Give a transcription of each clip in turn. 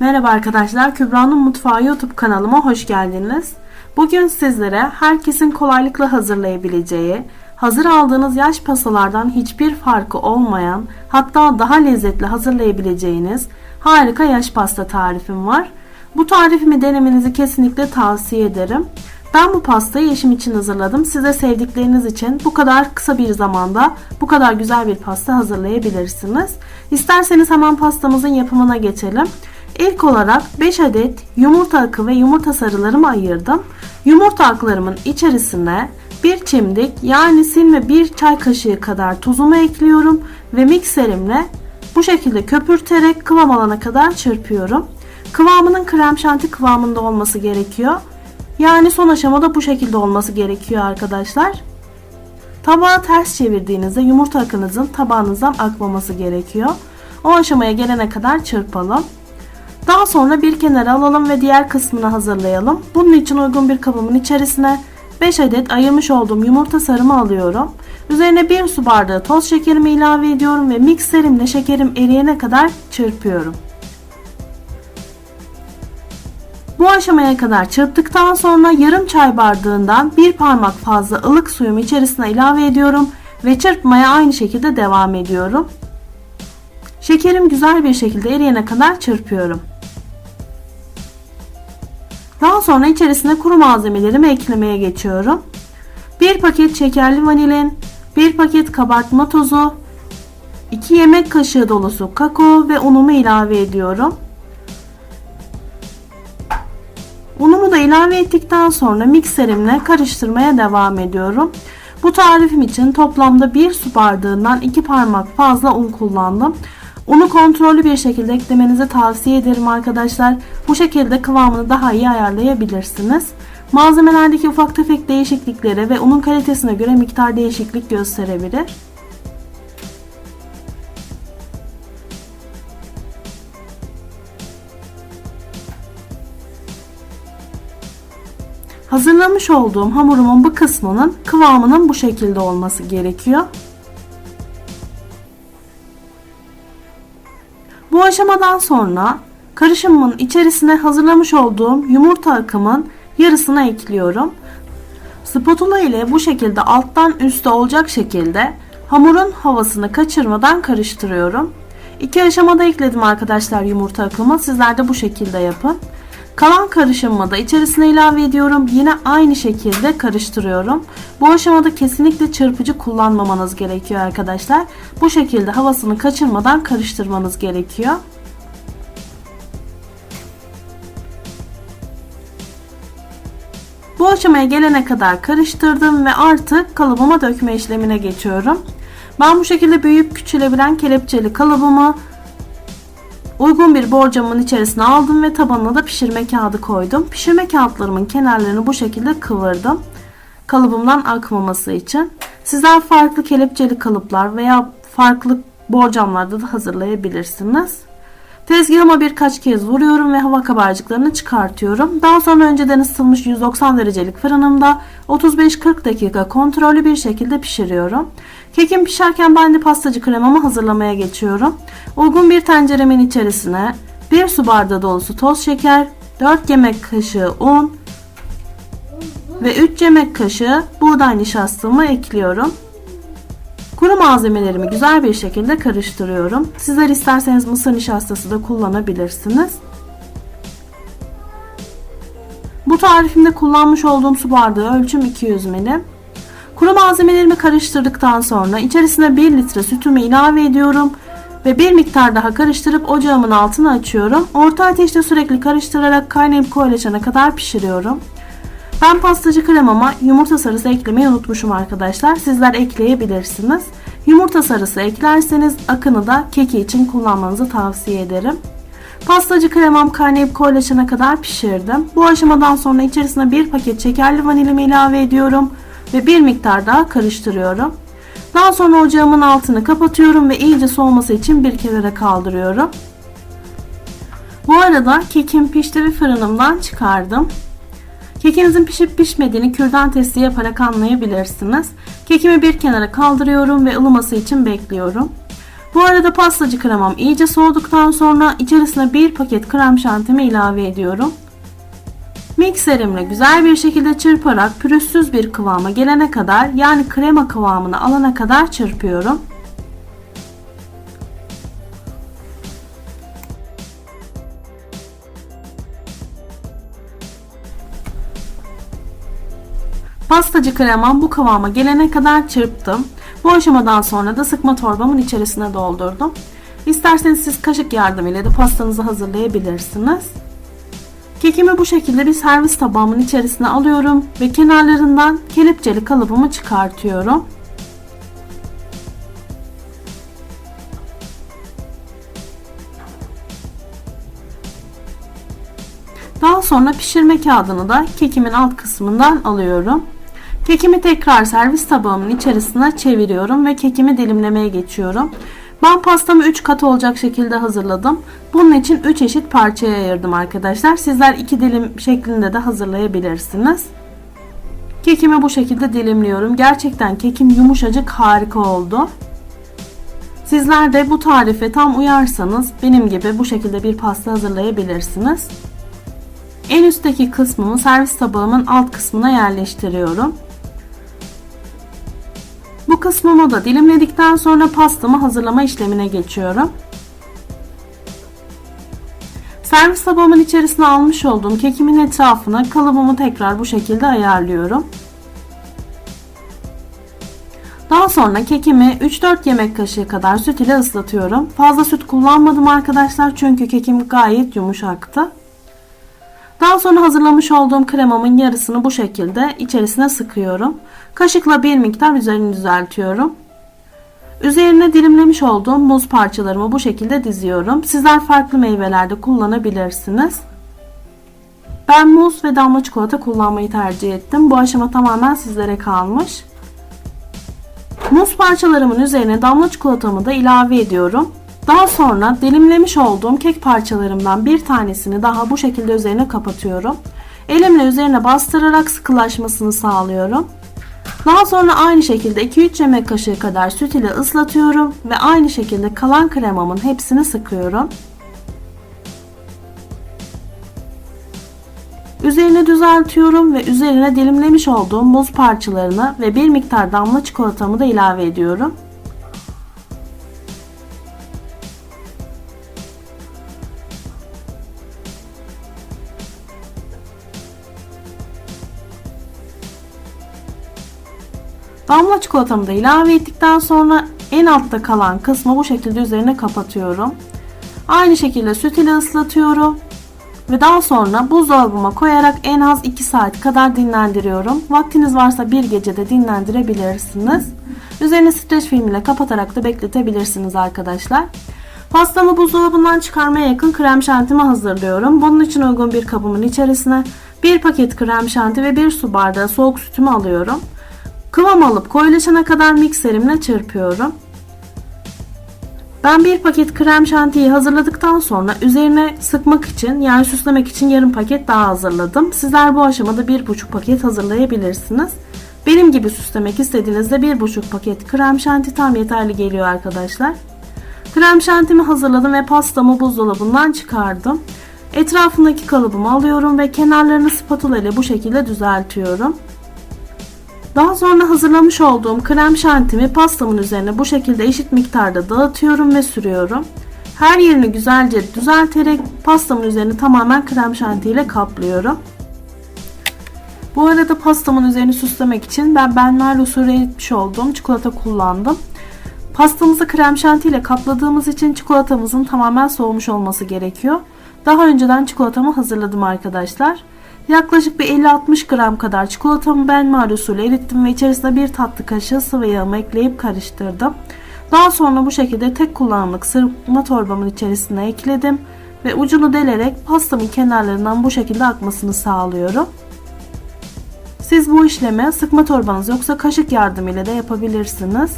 Merhaba arkadaşlar, Kübra'nın Mutfağı YouTube kanalıma hoş geldiniz. Bugün sizlere herkesin kolaylıkla hazırlayabileceği, hazır aldığınız yaş pastalardan hiçbir farkı olmayan, hatta daha lezzetli hazırlayabileceğiniz harika yaş pasta tarifim var. Bu tarifimi denemenizi kesinlikle tavsiye ederim. Ben bu pastayı eşim için hazırladım. Size sevdikleriniz için bu kadar kısa bir zamanda bu kadar güzel bir pasta hazırlayabilirsiniz. İsterseniz hemen pastamızın yapımına geçelim. İlk olarak 5 adet yumurta akı ve yumurta sarılarımı ayırdım. Yumurta aklarımın içerisine bir çimdik yani silme bir çay kaşığı kadar tuzumu ekliyorum ve mikserimle bu şekilde köpürterek kıvam alana kadar çırpıyorum. Kıvamının krem şanti kıvamında olması gerekiyor. Yani son aşamada bu şekilde olması gerekiyor arkadaşlar. Tabağı ters çevirdiğinizde yumurta akınızın tabağınızdan akmaması gerekiyor. O aşamaya gelene kadar çırpalım. Daha sonra bir kenara alalım ve diğer kısmını hazırlayalım. Bunun için uygun bir kabımın içerisine 5 adet ayırmış olduğum yumurta sarımı alıyorum. Üzerine 1 su bardağı toz şekerimi ilave ediyorum ve mikserimle şekerim eriyene kadar çırpıyorum. Bu aşamaya kadar çırptıktan sonra yarım çay bardağından bir parmak fazla ılık suyumu içerisine ilave ediyorum ve çırpmaya aynı şekilde devam ediyorum. Şekerim güzel bir şekilde eriyene kadar çırpıyorum. Daha sonra içerisine kuru malzemelerimi eklemeye geçiyorum. 1 paket şekerli vanilin, 1 paket kabartma tozu, 2 yemek kaşığı dolusu kakao ve unumu ilave ediyorum. Unumu da ilave ettikten sonra mikserimle karıştırmaya devam ediyorum. Bu tarifim için toplamda 1 su bardağından 2 parmak fazla un kullandım. Unu kontrollü bir şekilde eklemenizi tavsiye ederim arkadaşlar. Bu şekilde kıvamını daha iyi ayarlayabilirsiniz. Malzemelerdeki ufak tefek değişikliklere ve unun kalitesine göre miktar değişiklik gösterebilir. Hazırlamış olduğum hamurumun bu kısmının kıvamının bu şekilde olması gerekiyor. Bu aşamadan sonra karışımımın içerisine hazırlamış olduğum yumurta akımın yarısına ekliyorum. Spatula ile bu şekilde alttan üste olacak şekilde hamurun havasını kaçırmadan karıştırıyorum. İki aşamada ekledim arkadaşlar yumurta akımı. Sizler de bu şekilde yapın. Kalan karışımımı da içerisine ilave ediyorum. Yine aynı şekilde karıştırıyorum. Bu aşamada kesinlikle çırpıcı kullanmamanız gerekiyor arkadaşlar. Bu şekilde havasını kaçırmadan karıştırmanız gerekiyor. Bu aşamaya gelene kadar karıştırdım ve artık kalıbıma dökme işlemine geçiyorum. Ben bu şekilde büyüyüp küçülebilen kelepçeli kalıbımı Uygun bir borcamın içerisine aldım ve tabanına da pişirme kağıdı koydum. Pişirme kağıtlarımın kenarlarını bu şekilde kıvırdım. Kalıbımdan akmaması için. Sizler farklı kelepçeli kalıplar veya farklı borcamlarda da hazırlayabilirsiniz. Tezgahıma birkaç kez vuruyorum ve hava kabarcıklarını çıkartıyorum. Daha sonra önceden ısıtılmış 190 derecelik fırınımda 35-40 dakika kontrollü bir şekilde pişiriyorum. Kekim pişerken ben de pastacı kremamı hazırlamaya geçiyorum. Uygun bir tenceremin içerisine 1 su bardağı dolusu toz şeker, 4 yemek kaşığı un ve 3 yemek kaşığı buğday nişastamı ekliyorum. Kuru malzemelerimi güzel bir şekilde karıştırıyorum. Sizler isterseniz mısır nişastası da kullanabilirsiniz. Bu tarifimde kullanmış olduğum su bardağı ölçüm 200 ml. Kuru malzemelerimi karıştırdıktan sonra içerisine 1 litre sütümü ilave ediyorum ve bir miktar daha karıştırıp ocağımın altını açıyorum. Orta ateşte sürekli karıştırarak kaynayıp koyulaşana kadar pişiriyorum. Ben pastacı kremama yumurta sarısı eklemeyi unutmuşum arkadaşlar. Sizler ekleyebilirsiniz. Yumurta sarısı eklerseniz akını da keki için kullanmanızı tavsiye ederim. Pastacı kremam kaynayıp koyulaşana kadar pişirdim. Bu aşamadan sonra içerisine bir paket şekerli vanilimi ilave ediyorum ve bir miktar daha karıştırıyorum. Daha sonra ocağımın altını kapatıyorum ve iyice soğuması için bir kenara kaldırıyorum. Bu arada kekim pişti ve fırınımdan çıkardım. Kekinizin pişip pişmediğini kürdan testi yaparak anlayabilirsiniz. Kekimi bir kenara kaldırıyorum ve ılıması için bekliyorum. Bu arada pastacı kremam iyice soğuduktan sonra içerisine bir paket krem şantimi ilave ediyorum. Mikserimle güzel bir şekilde çırparak pürüzsüz bir kıvama gelene kadar yani krema kıvamını alana kadar çırpıyorum. Pastacı kremam bu kıvama gelene kadar çırptım. Bu aşamadan sonra da sıkma torbamın içerisine doldurdum. İsterseniz siz kaşık yardımıyla da pastanızı hazırlayabilirsiniz. Kekimi bu şekilde bir servis tabağımın içerisine alıyorum ve kenarlarından kelepçeli kalıbımı çıkartıyorum. Daha sonra pişirme kağıdını da kekimin alt kısmından alıyorum. Kekimi tekrar servis tabağımın içerisine çeviriyorum ve kekimi dilimlemeye geçiyorum. Ben pastamı 3 kat olacak şekilde hazırladım. Bunun için 3 eşit parçaya ayırdım arkadaşlar. Sizler 2 dilim şeklinde de hazırlayabilirsiniz. Kekimi bu şekilde dilimliyorum. Gerçekten kekim yumuşacık harika oldu. Sizler de bu tarife tam uyarsanız benim gibi bu şekilde bir pasta hazırlayabilirsiniz. En üstteki kısmımı servis tabağımın alt kısmına yerleştiriyorum. Bu kısmımı da dilimledikten sonra pastamı hazırlama işlemine geçiyorum. Servis tabağımın içerisine almış olduğum kekimin etrafına kalıbımı tekrar bu şekilde ayarlıyorum. Daha sonra kekimi 3-4 yemek kaşığı kadar süt ile ıslatıyorum. Fazla süt kullanmadım arkadaşlar çünkü kekim gayet yumuşaktı. Daha sonra hazırlamış olduğum kremamın yarısını bu şekilde içerisine sıkıyorum. Kaşıkla bir miktar üzerini düzeltiyorum. Üzerine dilimlemiş olduğum muz parçalarımı bu şekilde diziyorum. Sizler farklı meyvelerde kullanabilirsiniz. Ben muz ve damla çikolata kullanmayı tercih ettim. Bu aşama tamamen sizlere kalmış. Muz parçalarımın üzerine damla çikolatamı da ilave ediyorum. Daha sonra dilimlemiş olduğum kek parçalarımdan bir tanesini daha bu şekilde üzerine kapatıyorum. Elimle üzerine bastırarak sıkılaşmasını sağlıyorum. Daha sonra aynı şekilde 2-3 yemek kaşığı kadar süt ile ıslatıyorum ve aynı şekilde kalan kremamın hepsini sıkıyorum. Üzerine düzeltiyorum ve üzerine dilimlemiş olduğum muz parçalarını ve bir miktar damla çikolatamı da ilave ediyorum. Damla çikolatamı da ilave ettikten sonra en altta kalan kısmı bu şekilde üzerine kapatıyorum. Aynı şekilde süt ile ıslatıyorum. Ve daha sonra buzdolabıma koyarak en az 2 saat kadar dinlendiriyorum. Vaktiniz varsa bir gecede dinlendirebilirsiniz. Üzerine streç film ile kapatarak da bekletebilirsiniz arkadaşlar. Pastamı buzdolabından çıkarmaya yakın krem şantimi hazırlıyorum. Bunun için uygun bir kabımın içerisine bir paket krem şanti ve bir su bardağı soğuk sütümü alıyorum. Kıvam alıp koyulaşana kadar mikserimle çırpıyorum. Ben bir paket krem şantiyi hazırladıktan sonra üzerine sıkmak için yani süslemek için yarım paket daha hazırladım. Sizler bu aşamada bir buçuk paket hazırlayabilirsiniz. Benim gibi süslemek istediğinizde bir buçuk paket krem şanti tam yeterli geliyor arkadaşlar. Krem şantimi hazırladım ve pastamı buzdolabından çıkardım. Etrafındaki kalıbımı alıyorum ve kenarlarını spatula ile bu şekilde düzeltiyorum. Daha sonra hazırlamış olduğum krem şantimi pastamın üzerine bu şekilde eşit miktarda dağıtıyorum ve sürüyorum. Her yerini güzelce düzelterek pastamın üzerine tamamen krem şanti ile kaplıyorum. Bu arada pastamın üzerini süslemek için ben benmar usulü eritmiş olduğum çikolata kullandım. Pastamızı krem şanti ile kapladığımız için çikolatamızın tamamen soğumuş olması gerekiyor. Daha önceden çikolatamı hazırladım arkadaşlar. Yaklaşık bir 50-60 gram kadar çikolatamı benmari usulü erittim ve içerisine bir tatlı kaşığı sıvı yağımı ekleyip karıştırdım. Daha sonra bu şekilde tek kullanımlık sırma torbamın içerisine ekledim ve ucunu delerek pastamın kenarlarından bu şekilde akmasını sağlıyorum. Siz bu işlemi sıkma torbanız yoksa kaşık yardımıyla da yapabilirsiniz.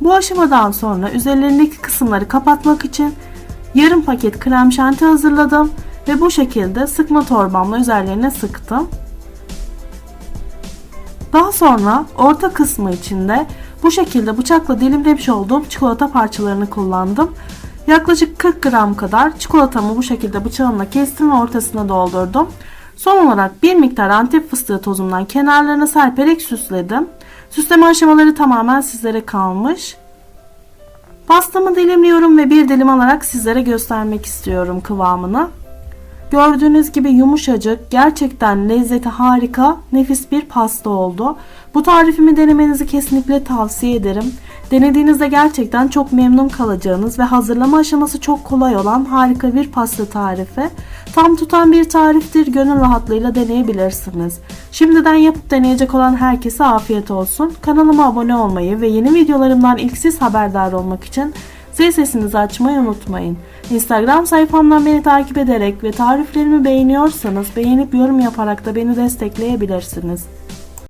Bu aşamadan sonra üzerlerindeki kısımları kapatmak için Yarım paket krem şanti hazırladım ve bu şekilde sıkma torbamla üzerlerine sıktım. Daha sonra orta kısmı içinde bu şekilde bıçakla dilimlemiş olduğum çikolata parçalarını kullandım. Yaklaşık 40 gram kadar çikolatamı bu şekilde bıçağımla kestim ve ortasına doldurdum. Son olarak bir miktar antep fıstığı tozumdan kenarlarına serperek süsledim. Süsleme aşamaları tamamen sizlere kalmış. Pastamı dilimliyorum ve bir dilim alarak sizlere göstermek istiyorum kıvamını. Gördüğünüz gibi yumuşacık, gerçekten lezzeti harika, nefis bir pasta oldu. Bu tarifimi denemenizi kesinlikle tavsiye ederim. Denediğinizde gerçekten çok memnun kalacağınız ve hazırlama aşaması çok kolay olan harika bir pasta tarifi. Tam tutan bir tariftir, gönül rahatlığıyla deneyebilirsiniz. Şimdiden yapıp deneyecek olan herkese afiyet olsun. Kanalıma abone olmayı ve yeni videolarımdan ilk siz haberdar olmak için zil sesinizi açmayı unutmayın. Instagram sayfamdan beni takip ederek ve tariflerimi beğeniyorsanız beğenip yorum yaparak da beni destekleyebilirsiniz.